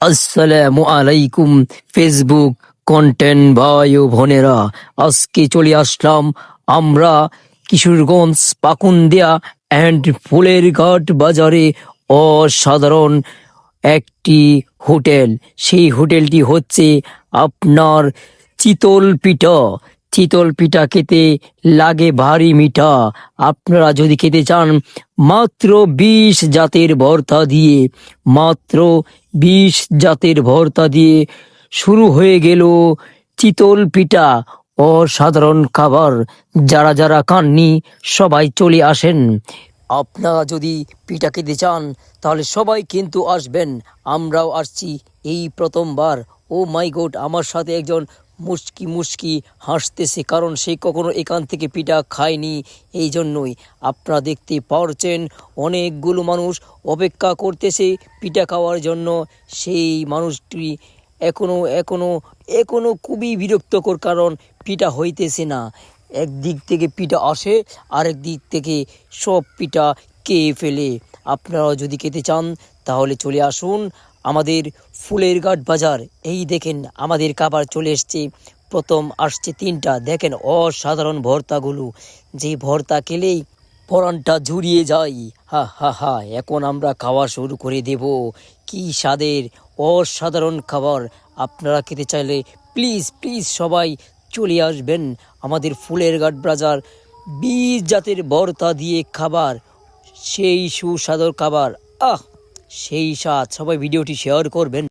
আসসালামু আলাইকুম, Facebook content ভাই ও বোনেরা। আজকে চলে আসলাম আমরা কিশোরগঞ্জ পাকুন্দিয়া অ্যান্ড ফুলের ঘাট বাজারে অসাধারণ একটি হোটেল। সেই হোটেলটি হচ্ছে আপনার চিতল পিঠা। চিতল পিঠা খেতে লাগে ভারী মিঠা। আপনারা যদি খেতে চান, মাত্র বিশ জাতের ভর্তা দিয়ে, মাত্র বিশ জাতের ভর্তা দিয়ে শুরু হয়ে গেল চিতল পিঠা। অসাধারণ খাবার। যারা যারা কাননি সবাই চলে আসেন। আপনারা যদি পিঠা খেতে চান, তাহলে সবাই কিন্তু আসবেন। আমরাও আসছি এই প্রথমবার। ও মাই গড, আমার সাথে একজন মুশকি মুশকি হাসতেছে, কারণ সে কখনো এখান থেকে পিঠা খায়নি এই জন্যই আপনারা দেখতে পারছেন, অনেকগুলো মানুষ অপেক্ষা করতেছে পিঠা খাওয়ার জন্য। সেই মানুষটি এখনও এখনও এখনও খুবই বিরক্তকর কারণ পিঠা হইতেছে না। একদিক থেকে পিঠা আসে, আরেক দিক থেকে সব পিঠা খেয়ে ফেলে। আপনারাও যদি খেতে চান, তাহলে চলে আসুন। আমাদের ফুলের ঘাট বাজার, এই দেখেন আমাদের খাবার চলে এসছে। প্রথম আসছে তিনটা, দেখেন অসাধারণ ভর্তাগুলো। যে ভর্তা খেলেই পরানটা জুড়িয়ে যায়। হা হা হা, এখন আমরা খাওয়া শুরু করে দেব। কি স্বাদের অসাধারণ খাবার। আপনারা খেতে চাইলে প্লিজ প্লিজ সবাই চলে আসবেন আমাদের ফুলের ঘাট বাজার। বীজ জাতের ভর্তা দিয়ে খাবার, সেই সুস্বাদর খাবার। আহ! সেই সাথ সবাই ভিডিওটি শেয়ার করবেন।